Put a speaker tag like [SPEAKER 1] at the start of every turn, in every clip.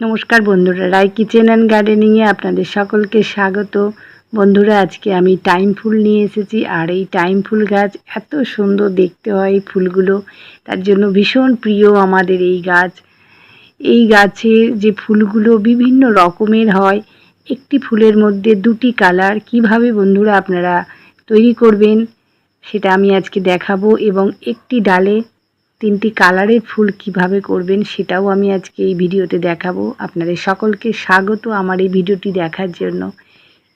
[SPEAKER 1] নমস্কার বন্ধুরা রায় kitchen and গার্ডেনিংয়ে আপনাদের সকলকে স্বাগত। বন্ধুরা, আজকে আমি টাইম ফুল নিয়ে এসেছি, আর এই টাইম ফুল গাছ এত সুন্দর দেখতে হয় এই ফুলগুলো। তার জন্য ভীষণ প্রিয় আমাদের এই গাছ। এই গাছের যে ফুলগুলো বিভিন্ন রকমের হয়, একটি ফুলের মধ্যে দুটি কালার কীভাবে বন্ধুরা আপনারা তৈরি করবেন, সেটা আমি আজকে দেখাবো এবং একটি ডালে তিনটি কালারের ফুল কীভাবে করবেন সেটাও আমি আজকে এই ভিডিওতে দেখাবো। আপনাদের সকলকে স্বাগত আমার এই ভিডিওটি দেখার জন্য।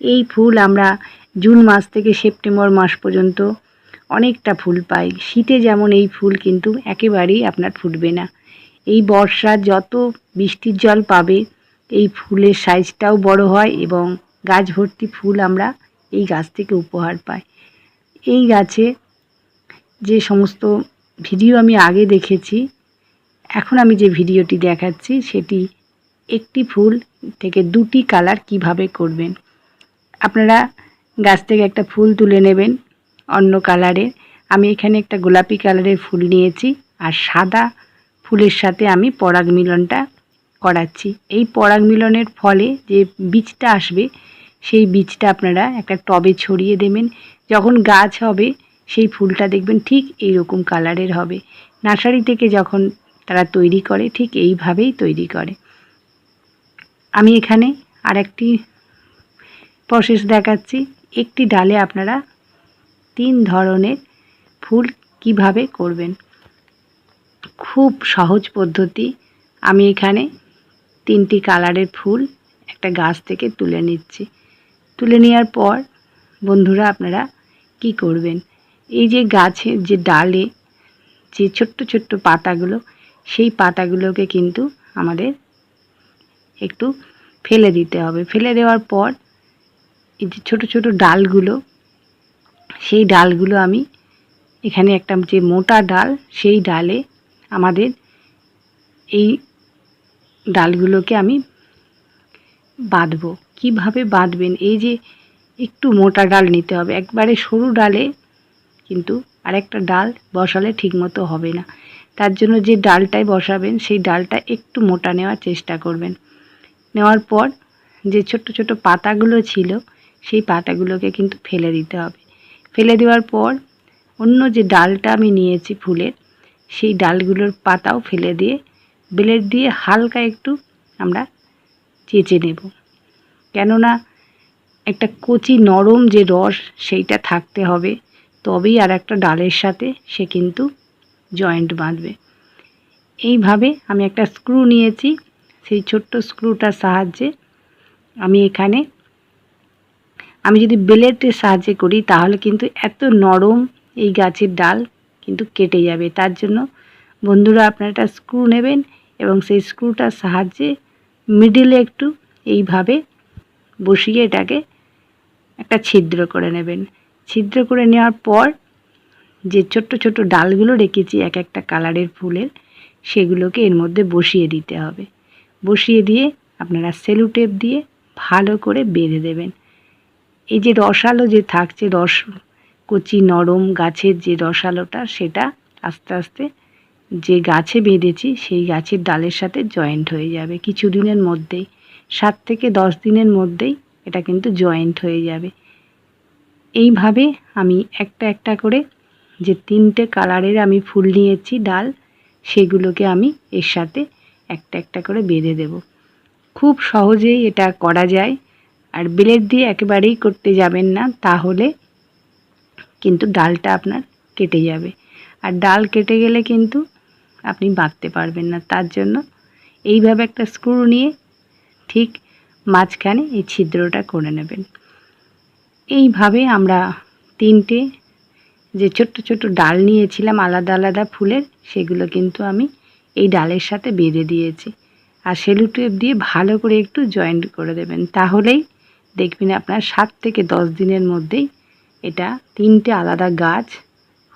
[SPEAKER 1] এই ফুল আমরা জুন মাস থেকে সেপ্টেম্বর মাস পর্যন্ত অনেকটা ফুল পাই। শীতে যেমন এই ফুল কিন্তু একেবারেই আপনার ফুটবে না। এই বর্ষা যত বৃষ্টির জল পাবে, এই ফুলের সাইজটাও বড় হয় এবং গাছ ভর্তি ফুল আমরা এই গাছ থেকে উপহার পাই। এই গাছে যে সমস্ত ভিডিও আমি আগে দেখেছি। এখন আমি যে ভিডিওটি দেখাচ্ছি, সেটি একটি ফুল থেকে দুটি কালার কীভাবে করবেন। আপনারা গাছ থেকে একটা ফুল তুলে নেবেন অন্য কালারের আমি এখানে একটা গোলাপি কালারের ফুল নিয়েছি আর সাদা ফুলের সাথে আমি পরাগ মিলনটা করাচ্ছি। এই পরাগ মিলনের ফলে যে বীজটা আসবে, সেই বীজটা আপনারা একটা টবে ছড়িয়ে দেবেন। যখন গাছ হবে সেই ফুলটা দেখবেন ঠিক এই রকম কালারের হবে। নার্সারি থেকে যখন তারা তৈরি করে, ঠিক এইভাবেই তৈরি করে। আমি এখানে আর একটি প্রসেস দেখাচ্ছি। একটি ডালে আপনারা তিন ধরনের ফুল কীভাবে করবেন। খুব সহজ পদ্ধতি। আমি এখানে তিনটি কালারের ফুল একটা গাছ থেকে তুলে নিচ্ছি। তুলে নেওয়ার পর বন্ধুরা আপনারা কি করবেন? এই যে গাছের যে ডালে যে ছোট্ট ছোট্ট পাতাগুলো, সেই পাতাগুলোকে কিন্তু আমাদের একটু ফেলে দিতে হবে। ফেলে দেওয়ার পর এই যে ছোটো ছোটো ডালগুলো, সেই ডালগুলো আমি এখানে একটা যে মোটা ডাল, সেই ডালে আমাদের এই ডালগুলোকে আমি বাঁধবো। কীভাবে বাঁধবেন? এই যে একটু মোটা ডাল নিতে হবে। একবারে সরু ডালে কিন্তু আরেকটা ডাল বসালে ঠিকমতো হবে না। তার জন্য যে ডালটায় বসাবেন, সেই ডালটা একটু মোটা নেওয়ার চেষ্টা করবেন। নেওয়ার পর যে ছোট্ট ছোট পাতাগুলো ছিল, সেই পাতাগুলোকে কিন্তু ফেলে দিতে হবে। ফেলে দেওয়ার পর অন্য যে ডালটা আমি নিয়েছি ফুলের, সেই ডালগুলোর পাতাও ফেলে দিয়ে ব্লেড দিয়ে হালকা একটু আমরা চেঁচে নেব। কেননা একটা কচি নরম যে রস, সেইটা থাকতে হবে। তবেই আর একটা ডালের সাথে সে কিন্তু জয়েন্ট বাঁধবে। এইভাবে আমি একটা স্ক্রু নিয়েছি, সেই ছোট্ট স্ক্রুটার সাহায্যে আমি এখানে, আমি যদি বেলেটের সাহায্যে করি তাহলে কিন্তু এত নরম এই গাছের ডাল কিন্তু কেটে যাবে। তার জন্য বন্ধুরা আপনারা একটা স্ক্রু নেবেন এবং সেই স্ক্রুটার সাহায্যে মিডিলে একটু এইভাবে বসিয়ে এটাকে একটা ছিদ্র করে নেবেন। ছিদ্র করে নেওয়ার পর যে ছোট্ট ছোট্ট ডালগুলো রেখেছি এক একটা কালারের ফুলের, সেগুলোকে এর মধ্যে বসিয়ে দিতে হবে। বসিয়ে দিয়ে আপনারা সেলু টেপ দিয়ে ভালো করে বেঁধে দেবেন। এই যে রসালো যে থাকছে, রস, কচি, নরম গাছের যে রসালোটা, সেটা আস্তে আস্তে যে গাছে বেঁধেছি, সেই গাছের ডালের সাথে জয়েন্ট হয়ে যাবে। কিছু দিনের মধ্যেই, সাত থেকে দশ দিনের মধ্যেই এটা কিন্তু জয়েন্ট হয়ে যাবে। এইভাবে আমি একটা একটা করে যে তিনটে কালারের আমি ফুল নিয়েছি, ডাল, সেগুলোকে আমি এর সাথে একটা একটা করে বেঁধে দেব। খুব সহজেই এটা করা যায়। আর ব্লেড দিয়ে একেবারেই করতে যাবেন না, তাহলে কিন্তু ডালটা আপনার কেটে যাবে। আর ডাল কেটে গেলে কিন্তু আপনি বাঁধতে পারবেন না। তার জন্য এইভাবে একটা স্ক্রু নিয়ে ঠিক মাঝখানে এই ছিদ্রটা করে নেবেন। এইভাবে আমরা তিনটে যে ছোট্ট ছোট্ট ডাল নিয়েছিলাম আলাদা আলাদা ফুলের, সেগুলো কিন্তু আমি এই ডালের সাথে বেঁধে দিয়েছি। আর সেলু টেপ দিয়ে ভালো করে একটু জয়েন্ট করে দেবেন। তাহলেই দেখবেন আপনার সাত থেকে দশ দিনের মধ্যেই এটা তিনটে আলাদা গাছ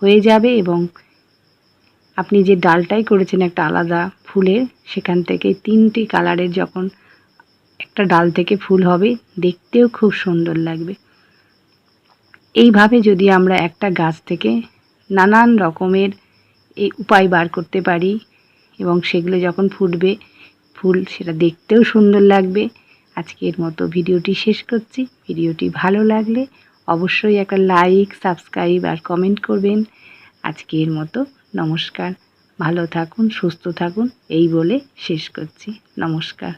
[SPEAKER 1] হয়ে যাবে এবং আপনি যে ডালটাই করেছেন একটা আলাদা ফুলের, সেখান থেকে তিনটি কালারের যখন একটা ডাল থেকে ফুল হবে, দেখতেও খুব সুন্দর লাগবে। এইভাবে যদি আমরা একটা গাছ থেকে নানান রকমের এই উপায় বার করতে পারি এবং সেগুলো যখন ফুটবে, ফুল সেটা দেখতেও সুন্দর লাগবে। আজকের মতো ভিডিওটি শেষ করছি। ভিডিওটি ভালো লাগলে অবশ্যই একটা লাইক, সাবস্ক্রাইব আর কমেন্ট করবেন। আজকের মতো নমস্কার। ভালো থাকুন, সুস্থ থাকুন। এই বলে শেষ করছি। নমস্কার।